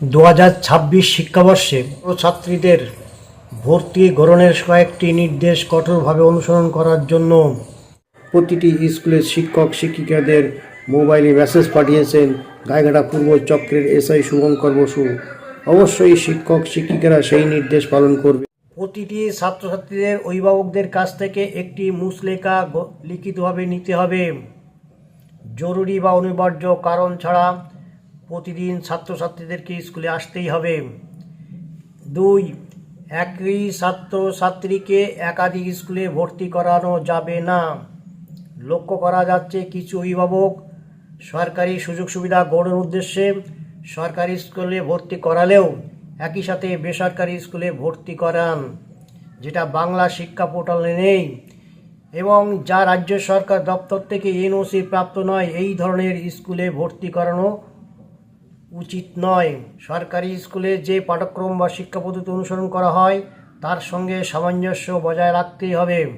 দু হাজার ছাব্বিশ শিক্ষাবর্ষে ছাত্রীদের ভর্তি গ্রহণের কয়েকটি নির্দেশ কঠোরভাবে অনুসরণ করার জন্য প্রতিটি স্কুলের শিক্ষক শিক্ষিকাদের মোবাইলে মেসেজ পাঠিয়েছেন গায়েঘাটা পূর্ব চক্রের এসআই শুভঙ্কর বসু। অবশ্যই শিক্ষক শিক্ষিকারা সেই নির্দেশ পালন করবে। প্রতিটি ছাত্রছাত্রীদের অভিভাবকদের কাছ থেকে একটি মুসলেখা লিখিতভাবে নিতে হবে। জরুরি বা অনিবার্য কারণ ছাড়া প্রতিদিন ছাত্রছাত্রীদেরকে স্কুলে আসতেই হবে। দুই, একই ছাত্রছাত্রীকে একাধিক স্কুলে ভর্তি করানো যাবে না। লক্ষ্য করা যাচ্ছে কিছু অভিভাবক সরকারি সুযোগ সুবিধা গড়ার উদ্দেশ্যে সরকারি স্কুলে ভর্তি করালেও একই সাথে বেসরকারি স্কুলে ভর্তি করান, যেটা বাংলা শিক্ষা পোর্টালে নেই। এবং যা রাজ্য সরকার দপ্তর থেকে এনওসি প্রাপ্ত নয়, এই ধরনের স্কুলে ভর্তি করানো উচিত নয়। সরকারি স্কুলে যে পাঠ্যক্রম বা শিক্ষা পদ্ধতি অনুসরণ করা হয়, তার সঙ্গে সামঞ্জস্য বজায় রাখতেই হবে।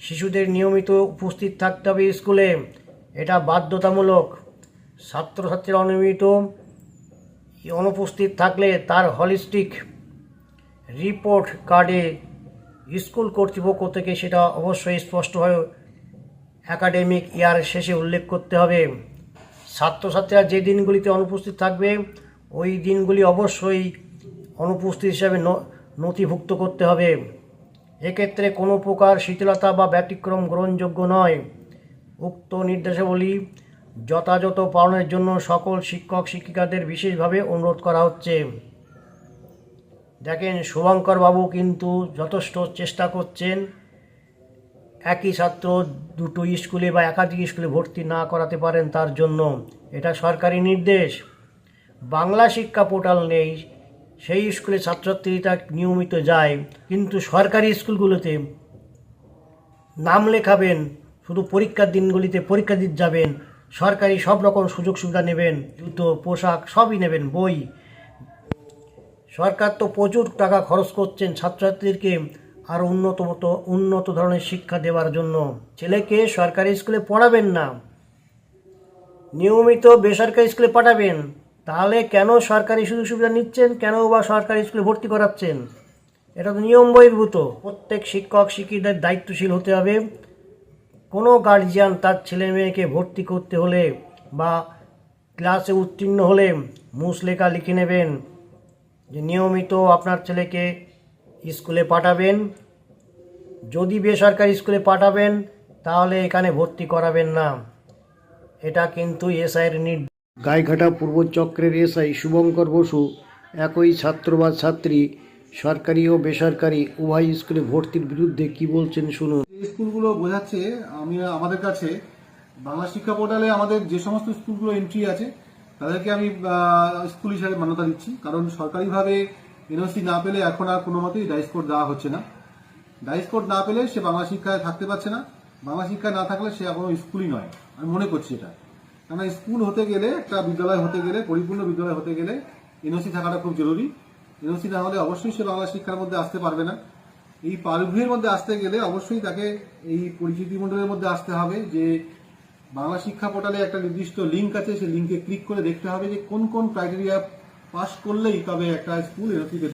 শিশুদের নিয়মিত উপস্থিত থাকতে হবে স্কুলে। এটা বাধ্যতামূলক। ছাত্রছাত্রীরা অনিয়মিত অনুপস্থিত থাকলে তার হলিস্টিক রিপোর্ট কার্ডে স্কুল কর্তৃপক্ষ থেকে সেটা অবশ্যই স্পষ্টভাবে একাডেমিক ইয়ার শেষে উল্লেখ করতে হবে। ছাত্রছাত্রীরা যে দিনগুলিতে অনুপস্থিত থাকবে, ওই দিনগুলি অবশ্যই অনুপস্থিত হিসাবে নথিভুক্ত করতে হবে। এক্ষেত্রে কোনো প্রকার শিথিলতা বা ব্যতিক্রম গ্রহণযোগ্য নয়। উক্ত নির্দেশাবলী যথাযথ পালনের জন্য সকল শিক্ষক শিক্ষিকাদের বিশেষভাবে অনুরোধ করা হচ্ছে। দেখেন শুভঙ্কর বাবু কিন্তু যথেষ্ট চেষ্টা করছেন। একই ছাত্র দুটো স্কুলে বা একাধিক স্কুলে ভর্তি না করাতে পারেন তার জন্য। এটা সরকারি নির্দেশ। বাংলা শিক্ষা পোর্টাল নেই। সেই স্কুলে ছাত্রছাত্রীরা নিয়মিত যায়। কিন্তু সরকারি স্কুলগুলোতে নাম লেখাবেন, শুধু পরীক্ষার দিনগুলিতে পরীক্ষা দিতে যাবেন, সরকারি সব রকম সুযোগ সুবিধা নেবেন, জুতো, পোশাক সবই নেবেন, বই। সরকার তো প্রচুর টাকা খরচ করছেন ছাত্রছাত্রীদেরকে। আরও উন্নত মতো, উন্নত ধরনের শিক্ষা দেওয়ার জন্য। ছেলেকে সরকারি স্কুলে পড়াবেন না। নিয়মিত বেসরকারি স্কুলে পাঠাবেন। তাহলে কেন সরকারি সুযোগ সুবিধা নিচ্ছেন? কেন বা সরকারি স্কুলে ভর্তি করাচ্ছেন? এটা তো নিয়ম বহির্ভূত। প্রত্যেক শিক্ষক, শিক্ষিকাদের দায়িত্বশীল হতে হবে। কোনো গার্জিয়ান তার ছেলে মেয়েকে ভর্তি করতে হলে বা ক্লাসে উত্তীর্ণ হলে মুসলেখা লিখে নেবেন। যে নিয়মিত আপনার ছেলেকে স্কুলে পাঠাবেন। যদি বেসরকারি স্কুলে পাঠাবেন তাহলে এখানে ভর্তি করাবেন না। এটা কিন্তু এসআইয়ের নির্দেশ। গাইঘাটা পূর্ব চক্রের এসআই শুভঙ্কর বসু একই ছাত্র বা ছাত্রী সরকারি ও বেসরকারি উভয় স্কুলে ভর্তির বিরুদ্ধে কি বলছেন শুনুন। স্কুলগুলো বোঝাচ্ছে আমি আমাদের কাছে বাংলা শিক্ষা পোর্টালে আমাদের যে সমস্ত স্কুলগুলো এন্ট্রি আছে তাদেরকে আমি স্কুল হিসাবে মান্যতা দিচ্ছি। কারণ সরকারিভাবে এনওসি না পেলে এখন আর কোনো মতেই ডাইস কোড দেওয়া হচ্ছে না। ডাইস কোড না পেলে সে বাংলা শিক্ষায় থাকতে পারছে না। বাংলা শিক্ষায় না থাকলে সে কোনো স্কুলই নয়। আমি মনে করছি এটা। কেননা স্কুল হতে গেলে, একটা বিদ্যালয় হতে গেলে, পরিপূর্ণ বিদ্যালয় হতে গেলে এনওসি থাকাটা খুব জরুরি। এনওসি না হলে অবশ্যই সে বাংলা শিক্ষার মধ্যে আসতে পারবে না। এই পারিভূমির মধ্যে আসতে গেলে অবশ্যই তাকে এই পরিচিতি মণ্ডলের মধ্যে আসতে হবে যে বাংলা শিক্ষা পোর্টালে একটা নির্দিষ্ট লিঙ্ক আছে। সেই লিঙ্কে ক্লিক করে দেখতে হবে যে কোন কোন ক্রাইটেরিয়া পাস করলেই তবে একটা স্কুল এনওসি